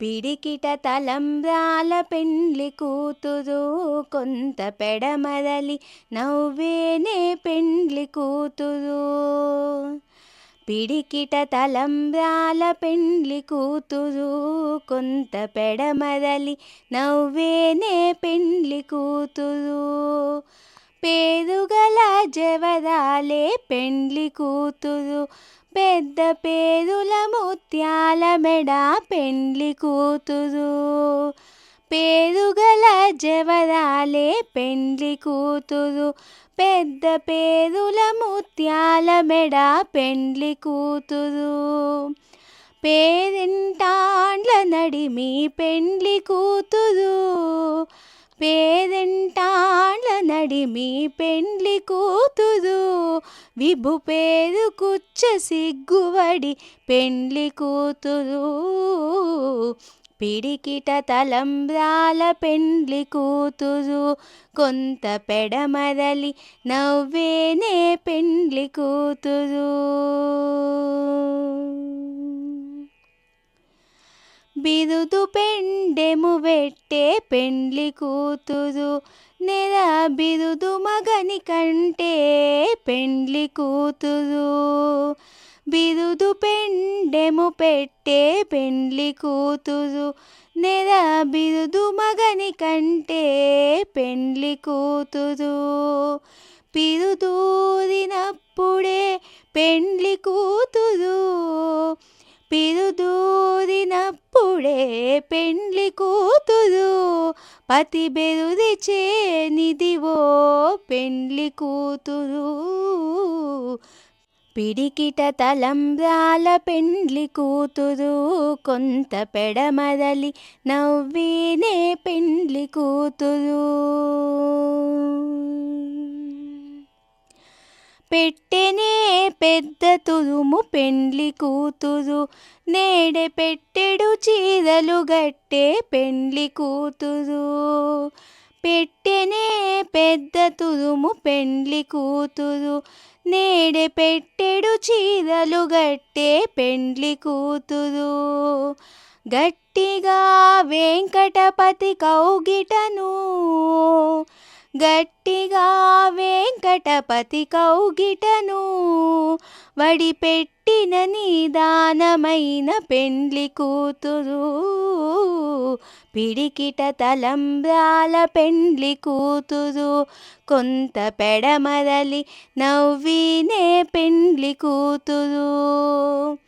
పిడికిట తలంబ్రాల పెండ్లి కూతురు కొంత పెడమరలి నవ్వేనే పెండ్లి కూతురు. పిడికిట తలంబ్రాల పెండ్లి కూతురు కొంత పెడమరలి నవ్వేనే పెండ్లి కూతురు. పేరుగల జవరాలే పెండ్లి కూతురు పెద్ద పేరుల ముత్యాల మెడ పెండ్లి కూతురు. పేరుగల జవరాలే పెండ్లి కూతురు. పెద్ద పేరుల ముత్యాల మెడ పెండ్లి కూతురు. పేరింటాండ్ల నడిమి పెండ్లి కూతురు. పేరింటాండ్ల నడిమి పెండ్లి కూతురు విభు పేరు కుచ్చ సిగ్గువడి పెండ్లి కూతురు. పిడికిట తలంబ్రాల పెండ్లి కూతురు కొంత పెడమరలి నవ్వేనే పెండ్లి కూతురు. బిరుదు పెండెము వెట్టే పెండ్లి కూతురు. నెల బిరుదు మగని కంటే పెండ్లి కూతురు. బిరుదు పెండెము పెట్టే పెండ్లి కూతురు. నెల బిరుదు మగని కంటే పెండ్లి కూతురు. పిరుదూరినప్పుడే పెండ్లి కూతురు పతి బెరుది నిదివో పెండ్లి కూతురు. పిడికిట తలంబ్రాల పెండ్లి కూతురు. కొంత పెడమరలి నవ్వీనే పెండ్లి కూతురు. పెట్టెనే పెద్ద తురుము పెండ్లి కూతురు నేడే పెట్టెడు చీరలు గట్టే పెండ్లి కూతురు. పెట్టెనే పెద్ద తురుము పెండ్లి కూతురు నేడే పెట్టెడు చీరలు గట్టే పెండ్లి కూతురు. గట్టిగా వెంకటపతి కౌగిటను గట్టిగా వెంకటపతి కౌగిటను వడిపెట్టిన నిదానమైన పెండ్లి కూతురు. పిడికిట తలంబ్రాల పెండ్లి కూతురు. కొంత పెడమరలి నవ్వినే పెండ్లి కూతురు.